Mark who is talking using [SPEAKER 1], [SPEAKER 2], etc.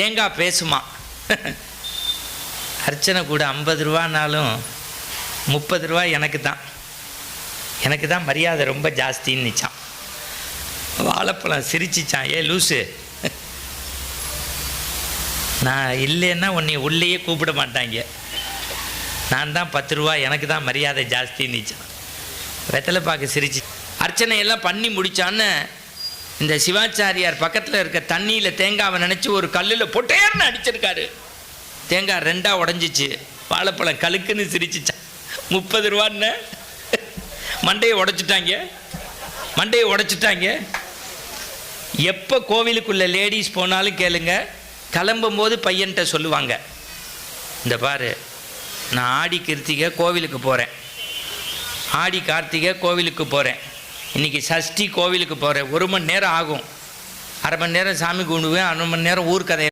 [SPEAKER 1] தேங்காய் பேசுமா? அர்ச்சனை கூட ஐம்பது ரூபானாலும் முப்பது ரூபா எனக்கு தான் எனக்கு தான் மரியாதை ரொம்ப ஜாஸ்தின்னு நிச்சான். வாழைப்பழம் சிரிச்சிச்சான் ஏ லூசு. நான் இல்லைன்னா உன்னை உள்ளேயே கூப்பிட மாட்டாங்க. நான் தான் பத்து ரூபா எனக்கு தான் மரியாதை ஜாஸ்தின்னு நிச்சான். வெத்தலை பார்க்க சிரிச்சு அர்ச்சனை எல்லாம் பண்ணி முடித்தான்னு இந்த சிவாச்சாரியார் பக்கத்தில் இருக்க தண்ணியில் தேங்காவை நினச்சி ஒரு கல்லில் பொட்டேர்னு அடிச்சிருக்காரு. தேங்காய் ரெண்டாக உடஞ்சிச்சு. வாழைப்பழம் கழுக்குன்னு சிரிச்சிச்சான் முப்பது ரூபான்னு மண்டையை உடச்சிட்டாங்க. மண்டையை உடச்சிட்டாங்க. எப்போ கோவிலுக்குள்ளே லேடிஸ் போனாலும் கேளுங்க. கிளம்பும் போது பையன்கிட்ட சொல்லுவாங்க. இந்த பாரு நான் ஆடி கிருத்திகை கோவிலுக்கு போகிறேன் ஆடி கார்த்திகை கோவிலுக்கு போகிறேன் இன்றைக்கி சஷ்டி கோவிலுக்கு போகிறேன் ஒரு மணி நேரம் ஆகும். அரை மணி நேரம் சாமி கும்பிடுவேன். அரை மணி நேரம் ஊர் கதை